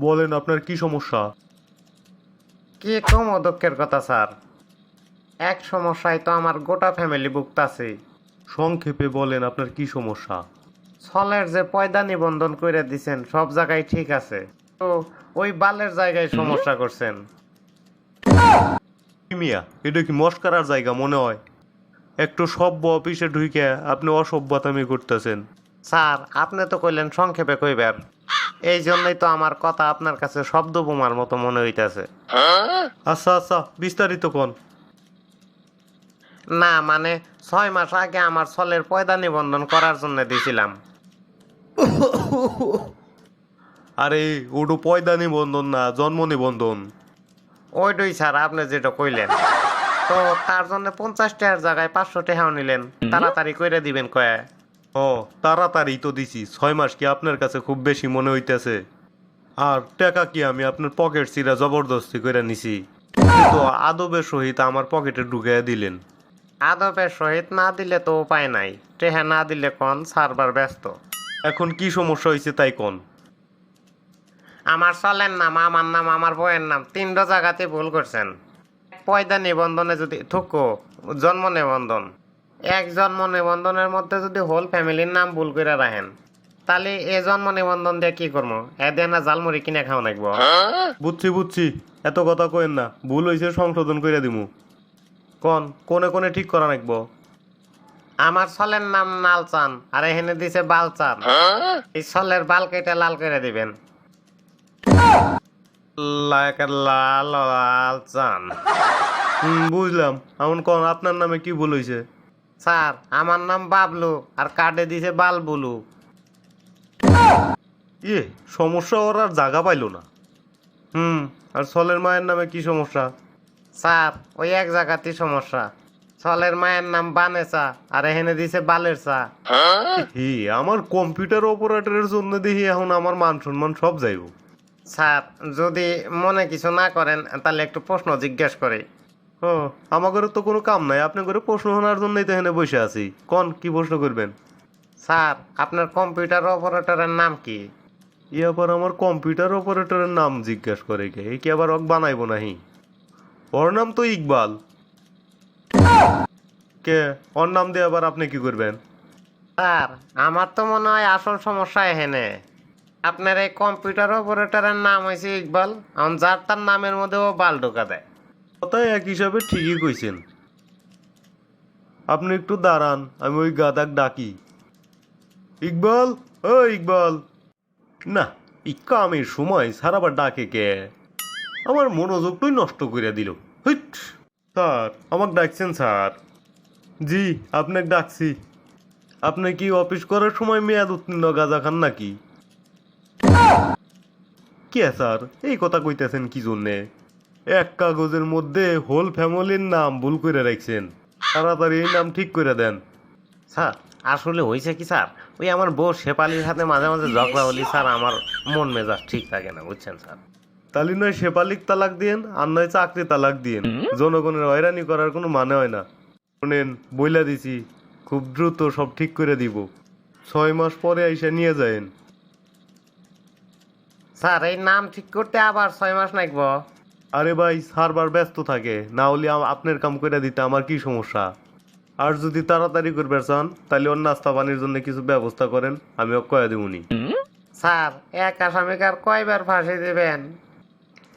বলেন আপনার কি সমস্যা? কে কম দুঃখের কথা স্যার? এক সমস্যায় তো আমার গোটা ফ্যামিলি ভুগতাছে। সংক্ষেপে বলেন আপনার কি সমস্যা? ছলের যে পয়দা নিবন্ধন করে দিছেন সব জায়গায় ঠিক আছে। তো ওই বালের জায়গায় সমস্যা করছেন। মিয়া এটা কি মস্কারার জায়গা মনে হয়? একটু সভ্য অফিসে ঢুকে আপনি অসভ্যতামি করতেছেন। স্যার আপনি তো কইলেন সংক্ষেপে কইবার এই জন্যই তো আমার কথা আপনার কাছে শব্দ বোমার মতো মনে হইতাছে। আচ্ছা আচ্ছা বিস্তারিত কোন? না মানে ছয় মাস আগে আমার ছলের পয়দা নিবন্ধন করার জন্য দিছিলাম। আরে ওটো পয়দা নিবন্ধন না জন্ম নিবন্ধন। ওইটাই স্যার আপনি যেটা কইলেন। তো তার জন্য পঞ্চাশ টাকার জায়গায় পাঁচশো টাকাও নিলেন। তাড়াতাড়ি কইরে দিবেন কয়ে। ও তাড়াতাড়ি তো দিছি। ছয় মাস কি আপনার কাছে খুব বেশি মনে হইতেছে? আর টাকা কি আমি আপনার পকেট চিরা জবরদস্তি করে নিছি? তো আদবের সহিত আমার পকেটে ঢুকাইয়া দিলেন। আদবের সহিত না দিলে তো উপায় নাই। টেহা না দিলে কন সার্ভার ব্যস্ত। এখন কি সমস্যা হয়েছে তাই কোন? আমার চলের নাম আমার নাম আমার বইয়ের নাম তিনটা জায়গাতে ভুল করছেন। পয়দা নিবন্ধনে যদি থুকো জন্ম নিবন্ধন। এক জন্ম নিবন্ধনের মধ্যে যদি হোল ফ্যামিলির নাম ভুল করে রাখেন তাহলে এ জন্ম নিবন্ধন দিয়ে কি করব? এ দিয়ে না জালমুড়ি কিনে খাওয়া লাগবো। বুঝছি বুঝছি। এত কথা কইেন না। ভুল হয়েছে সংশোধন করে দিমু। কোন? কোনে কোনে ঠিক করা রাখব আমার ছলের নাম নালচান আর এখানে দিছে বালচান। এই ছলের বাল কেটে লাল করে দিবেন। লাল লাল চান বুঝলাম। এমন কোন? আপনার নামে কি ভুল হয়েছে স্যার আমার নাম বাবলু আর কার্ডে দিছে বালবুলু। ইয়ে সমস্যা ওর আর জায়গা পাইলো না। হুম আর সলের মায়ের নামে কি সমস্যা? স্যার ওই এক জায়গাতেই সমস্যা। ছলের মায়ের নাম বানেচা আর এখানে দিছে বালের চা হি আমার কম্পিউটার অপারেটরের জন্য দেখি এখন আমার মান সম্মান সব যাইব। স্যার যদি মনে কিছু না করেন তাহলে একটু প্রশ্ন জিজ্ঞেস করি। ও আমাদের তো কোনো কাম নাই। আপনি করে প্রশ্ন শোনার জন্যই তো এখানে বসে আছি। কোন কি প্রশ্ন করবেন? স্যার আপনার কম্পিউটার অপারেটরের নাম কি? ই আবার আমার কম্পিউটার অপারেটরের নাম জিজ্ঞেস করে কে? কি আবার অক বানাইবো নাহি? ওর নাম তো ইকবাল। কে? ওর নাম দিয়ে আবার আপনি কি করবেন? স্যার আমার তো মনে হয় আসল সমস্যা এখানে। আপনার এই কম্পিউটার অপারেটরের নাম হয়েছে ইকবাল। এখন যার তার নামের মধ্যে ও বাল ঢোকা দেয়। কথাই এক হিসাবে ঠিকই কইছেন। আপনি একটু দাঁড়ান, আমি ওই গাদাক ডাকি। ইকবাল, ও ইকবাল। না, এই কামের সময় সারাবার ডাকে কে? আমার মনোযোগটাই নষ্ট করে দিল। হুইট! স্যার, আমাকে ডাকছেন স্যার। জি, আপনাকে ডাকছি। আপনি কি অফিস করার সময় মেয়াদ উত্তীর্ণ গাঁজা খান নাকি? কে স্যার? এই কথা কইতেছেন কি জন্যে? এক কাগজের মধ্যে হোল ফ্যামিলির নাম ভুল করে রাখছেন। তাড়াতাড়ি এই নাম ঠিক করে দেন। স্যার আসলে হয়েছে কি স্যার? ওই আমার বউ শেপালির সাথে মাঝে মাঝে ঝগড়া হলি স্যার আমার মন মেজাজ ঠিক থাকে না বুঝছেন স্যার? তাহলে নয় শেপালিক তালাক দিয়েন আর নয় চাকরি তালাক দিয়েন। জনগণের হয়রানি করার কোনো মানে হয় না। শোনেন বইলা দিছি খুব দ্রুত সব ঠিক করে দিব। ছয় মাস পরে এসে নিয়ে যায়েন। স্যার এই নাম ঠিক করতে আবার ছয় মাস লাগব আরে ভাই সারবার ব্যস্ত থাকে। না হলে আপনার কাম করে দিতে আমার কি সমস্যা? আর যদি তাড়াতাড়ি করবে চান তাহলে ওর নাস্তা পানির জন্য কিছু ব্যবস্থা করেন আমি কয়ে দেবনি। স্যার এক আসামিকে আর কয়বার ফাঁসি দিবেন?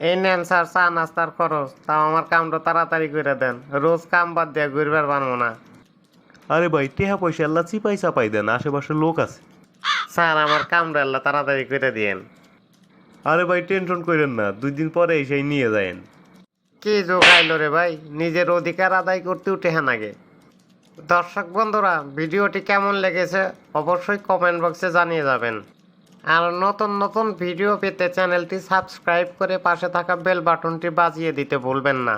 এই নেন স্যার চা নাস্তার খরচ। তাও আমার কামটা তাড়াতাড়ি করে দেন। রোজ কাম বাদ দিয়ে ঘুরবার পারব না। আরে ভাই টেহা পয়সা আল্লাহ চিপাই চাপাই দেন আশেপাশে লোক আছে। স্যার আমার কামটা আল্লাহ তাড়াতাড়ি করে দিয়েন। আরে ভাই টেনশন করেন না। দুই দিন পরে এসে নিয়ে যায়েন। কি জোগাইলো রে ভাই, নিজের অধিকার আদায় করতে উঠে হ্যাঁ নাগে দর্শক বন্ধুরা, ভিডিওটি কেমন লেগেছে অবশ্যই কমেন্ট বক্সে জানিয়ে যাবেন। আর নতুন নতুন ভিডিও পেতে চ্যানেলটি সাবস্ক্রাইব করে পাশে থাকা বেল বাটনটি বাজিয়ে দিতে ভুলবেন না।